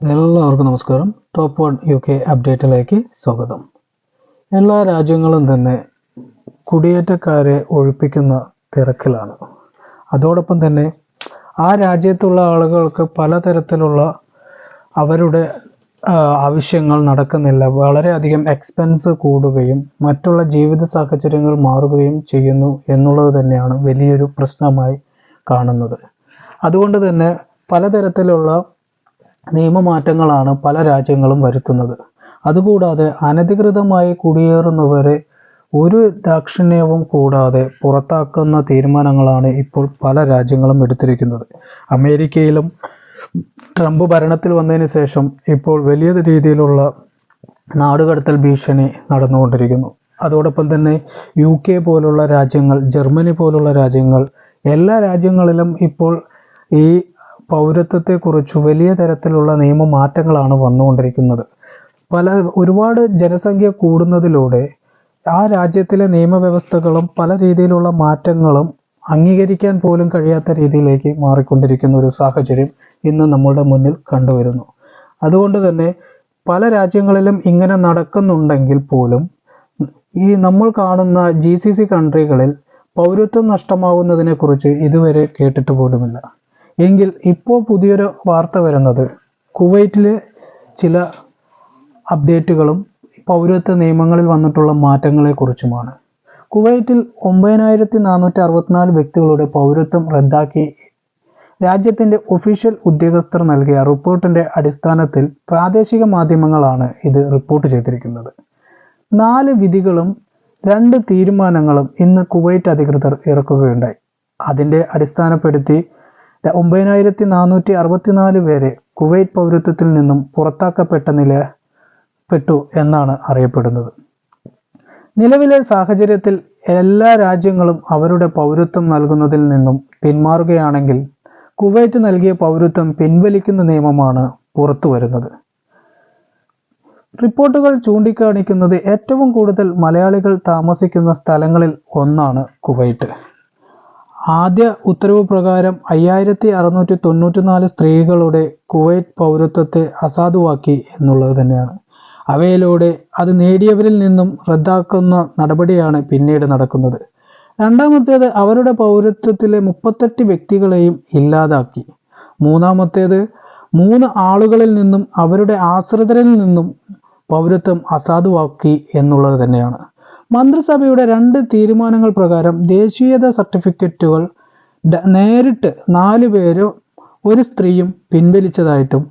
എല്ലാവർക്കും നമസ്കാരം. Top one U K അപ്ഡേറ്റിലേക്ക് സ്വാഗതം. എല്ലാ രാജ്യങ്ങളും തന്നെ കുടിയേറ്റക്കാരെ ഒഴിപ്പിക്കുന്ന തിരക്കിലാണ്. അതോടൊപ്പം തന്നെ ആ രാജ്യത്തുള്ള ആളുകൾക്ക് പലതരത്തിലുള്ള അവരുടെ ആവശ്യങ്ങൾ നടക്കുന്നില്ല. വളരെയധികം എക്സ്പെൻസ് കൂടുകയും മറ്റുള്ള ജീവിത സാഹചര്യങ്ങൾ മാറുകയും ചെയ്യുന്നു എന്നുള്ളത് തന്നെയാണ് വലിയൊരു പ്രശ്നമായി കാണുന്നത്. അതുകൊണ്ട് തന്നെ പലതരത്തിലുള്ള നിയമമാറ്റങ്ങളാണ് പല രാജ്യങ്ങളും വരുത്തുന്നത്. അതുകൂടാതെ അനധികൃതമായി കുടിയേറുന്നവരെ ഒരു ദാക്ഷിണ്യവും കൂടാതെ പുറത്താക്കുന്ന തീരുമാനങ്ങളാണ് ഇപ്പോൾ പല രാജ്യങ്ങളും എടുത്തിരിക്കുന്നത്. അമേരിക്കയിലും ട്രംപ് ഭരണത്തിൽ വന്നതിന് ശേഷം ഇപ്പോൾ വലിയ രീതിയിലുള്ള നാടുകടത്തൽ ഭീഷണി നടന്നുകൊണ്ടിരിക്കുന്നു. അതോടൊപ്പം തന്നെ യു കെ പോലുള്ള രാജ്യങ്ങൾ ജർമ്മനി പോലുള്ള രാജ്യങ്ങൾ എല്ലാ രാജ്യങ്ങളിലും ഇപ്പോൾ ഈ പൗരത്വത്തെക്കുറിച്ച് വലിയ തരത്തിലുള്ള നിയമമാറ്റങ്ങളാണ് വന്നുകൊണ്ടിരിക്കുന്നത്. പല ഒരുപാട് ജനസംഖ്യ കൂടുന്നതിലൂടെ ആ രാജ്യത്തിലെ നിയമവ്യവസ്ഥകളും പല രീതിയിലുള്ള മാറ്റങ്ങളും അംഗീകരിക്കാൻ പോലും കഴിയാത്ത രീതിയിലേക്ക് മാറിക്കൊണ്ടിരിക്കുന്ന ഒരു സാഹചര്യം ഇന്ന് നമ്മളുടെ മുന്നിൽ കണ്ടുവരുന്നു. അതുകൊണ്ട് തന്നെ പല രാജ്യങ്ങളിലും ഇങ്ങനെ നടക്കുന്നുണ്ടെങ്കിൽ പോലും ഈ നമ്മൾ കാണുന്ന ജി സി സി കൺട്രികളിൽ പൗരത്വം നഷ്ടമാവുന്നതിനെക്കുറിച്ച് ഇതുവരെ കേട്ടിട്ട് പോലുമില്ല. എങ്കിൽ ഇപ്പോൾ പുതിയൊരു വാർത്ത വരുന്നത്. കുവൈറ്റിലെ ചില അപ്ഡേറ്റുകളും പൗരത്വ നിയമങ്ങളിൽ വന്നിട്ടുള്ള മാറ്റങ്ങളെക്കുറിച്ചുമാണ്. കുവൈറ്റിൽ ഒമ്പതിനായിരത്തി നാനൂറ്റി അറുപത്തിനാല് വ്യക്തികളുടെ പൗരത്വം റദ്ദാക്കി രാജ്യത്തിന്റെ ഒഫീഷ്യൽ ഉദ്യോഗസ്ഥർ നൽകിയ റിപ്പോർട്ടിന്റെ അടിസ്ഥാനത്തിൽ പ്രാദേശിക മാധ്യമങ്ങളാണ് ഇത് റിപ്പോർട്ട് ചെയ്തിരിക്കുന്നത്. നാല് വിധികളും രണ്ട് തീരുമാനങ്ങളും ഇന്ന് കുവൈറ്റ് അധികൃതർ ഇറക്കുകയുണ്ടായി. അതിന്റെ അടിസ്ഥാനപ്പെടുത്തി ഒമ്പതിനായിരത്തി നാനൂറ്റി അറുപത്തിനാല് പേരെ കുവൈറ്റ് പൗരത്വത്തിൽ നിന്നും പുറത്താക്കപ്പെട്ട നില പെട്ടു എന്നാണ് അറിയപ്പെടുന്നത്. നിലവിലെ സാഹചര്യത്തിൽ എല്ലാ രാജ്യങ്ങളും അവരുടെ പൗരത്വം നൽകുന്നതിൽ നിന്നും പിന്മാറുകയാണെങ്കിൽ കുവൈറ്റ് നൽകിയ പൗരത്വം പിൻവലിക്കുന്ന നിയമമാണ് പുറത്തു വരുന്നത് റിപ്പോർട്ടുകൾ ചൂണ്ടിക്കാണിക്കുന്നത് ഏറ്റവും കൂടുതൽ മലയാളികൾ താമസിക്കുന്ന സ്ഥലങ്ങളിൽ ഒന്നാണ് കുവൈറ്റ്. ആദ്യ ഉത്തരവ് പ്രകാരം അയ്യായിരത്തി അറുന്നൂറ്റി തൊണ്ണൂറ്റിനാല് സ്ത്രീകളുടെ കുവൈറ്റ് പൗരത്വത്തെ അസാധുവാക്കി എന്നുള്ളത് തന്നെയാണ്. അവയിലൂടെ അത് നേടിയവരിൽ നിന്നും റദ്ദാക്കുന്ന നടപടിയാണ് പിന്നീട് നടക്കുന്നത്. രണ്ടാമത്തേത് അവരുടെ പൗരത്വത്തിലെ മുപ്പത്തെട്ട് വ്യക്തികളെയും ഇല്ലാതാക്കി. മൂന്നാമത്തേത് മൂന്ന് ആളുകളിൽ നിന്നും അവരുടെ ആശ്രിതരിൽ നിന്നും പൗരത്വം അസാധുവാക്കി എന്നുള്ളത് തന്നെയാണ്. മന്ത്രിസഭയുടെ രണ്ട് തീരുമാനങ്ങൾ പ്രകാരം ദേശീയത സർട്ടിഫിക്കറ്റുകൾ നേരിട്ട് നാല് പേരും ഒരു സ്ത്രീയും പിൻവലിച്ചതായിട്ടും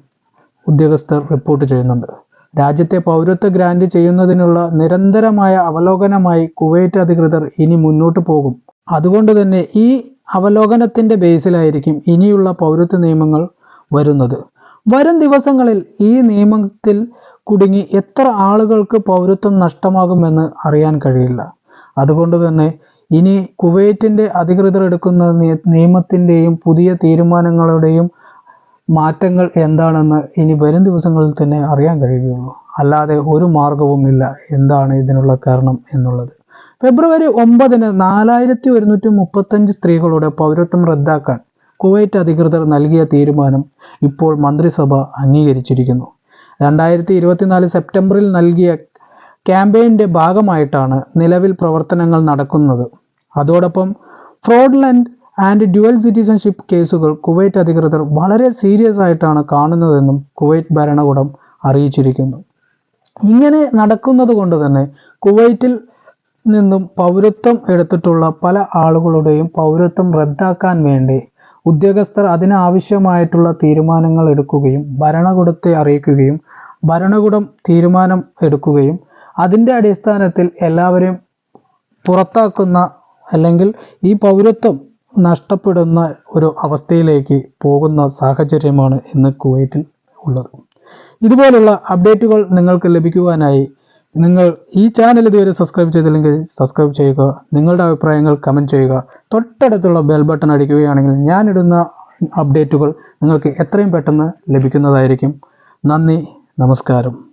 ഉദ്യോഗസ്ഥർ റിപ്പോർട്ട് ചെയ്യുന്നുണ്ട്. രാജ്യത്തെ പൗരത്വ ഗ്രാന്റ് ചെയ്യുന്നതിനുള്ള നിരന്തരമായ അവലോകനമായി കുവൈറ്റ് അധികൃതർ ഇനി മുന്നോട്ട് പോകും. അതുകൊണ്ട് തന്നെ ഈ അവലോകനത്തിന്റെ ബേസിലായിരിക്കും ഇനിയുള്ള പൗരത്വ നിയമങ്ങൾ വരുന്നത്. വരും ദിവസങ്ങളിൽ ഈ നിയമത്തിൽ കുടുങ്ങി എത്ര ആളുകൾക്ക് പൗരത്വം നഷ്ടമാകുമെന്ന് അറിയാൻ കഴിയില്ല. അതുകൊണ്ട് തന്നെ ഇനി കുവൈറ്റിന്റെ അധികൃതർ എടുക്കുന്ന നിയമത്തിന്റെയും പുതിയ തീരുമാനങ്ങളുടെയും മാറ്റങ്ങൾ എന്താണെന്ന് ഇനി വരും ദിവസങ്ങളിൽ തന്നെ അറിയാൻ കഴിയുകയുള്ളൂ. അല്ലാതെ ഒരു മാർഗവുമില്ല എന്താണ് ഇതിനുള്ള കാരണം എന്നുള്ളത്? ഫെബ്രുവരി ഒമ്പതിന് നാലായിരത്തി ഒരുന്നൂറ്റി മുപ്പത്തഞ്ച് സ്ത്രീകളുടെ പൗരത്വം റദ്ദാക്കാൻ കുവൈറ്റ് അധികൃതർ നൽകിയ തീരുമാനം ഇപ്പോൾ മന്ത്രിസഭ അംഗീകരിച്ചിരിക്കുന്നു. രണ്ടായിരത്തി ഇരുപത്തിനാല് സെപ്റ്റംബറിൽ നൽകിയ ക്യാമ്പയിന്റെ ഭാഗമായിട്ടാണ് നിലവിൽ പ്രവർത്തനങ്ങൾ നടക്കുന്നത്. അതോടൊപ്പം ഫ്രോഡ്ലൻഡ് ആൻഡ് ഡ്യുവൽ സിറ്റിസൺഷിപ്പ് കേസുകൾ കുവൈറ്റ് അധികൃതർ വളരെ സീരിയസ് ആയിട്ടാണ് കാണുന്നതെന്നും കുവൈറ്റ് ഭരണകൂടം അറിയിച്ചിരിക്കുന്നു. ഇങ്ങനെ നടക്കുന്നത് കൊണ്ട് തന്നെ കുവൈറ്റിൽ നിന്നും പൗരത്വം എടുത്തിട്ടുള്ള പല ആളുകളുടെയും പൗരത്വം റദ്ദാക്കാൻ വേണ്ടി ഉദ്യോഗസ്ഥർ അതിനാവശ്യമായിട്ടുള്ള തീരുമാനങ്ങൾ എടുക്കുകയും ഭരണകൂടത്തെ അറിയിക്കുകയും ഭരണകൂടം തീരുമാനം എടുക്കുകയും അതിന്റെ അടിസ്ഥാനത്തിൽ എല്ലാവരെയും പുറത്താക്കുന്ന അല്ലെങ്കിൽ ഈ പൗരത്വം നഷ്ടപ്പെടുന്ന ഒരു അവസ്ഥയിലേക്ക് പോകുന്ന സാഹചര്യമാണ് ഇന്ന് കുവൈറ്റിൽ ഉള്ളത്. ഇതുപോലുള്ള അപ്ഡേറ്റുകൾ നിങ്ങൾക്ക് ലഭിക്കുവാനായി നിങ്ങൾ ഈ ചാനൽ ഇതുവരെ സബ്സ്ക്രൈബ് ചെയ്തില്ലെങ്കിൽ സബ്സ്ക്രൈബ് ചെയ്യുക. നിങ്ങളുടെ അഭിപ്രായങ്ങൾ കമന്റ് ചെയ്യുക. തൊട്ടടുത്തുള്ള ബെൽ ബട്ടൺ അടിക്കുകയാണെങ്കിൽ ഞാനിടുന്ന അപ്ഡേറ്റുകൾ നിങ്ങൾക്ക് എത്രയും പെട്ടെന്ന് ലഭിക്കുന്നതായിരിക്കും. നന്ദി നമസ്കാരം.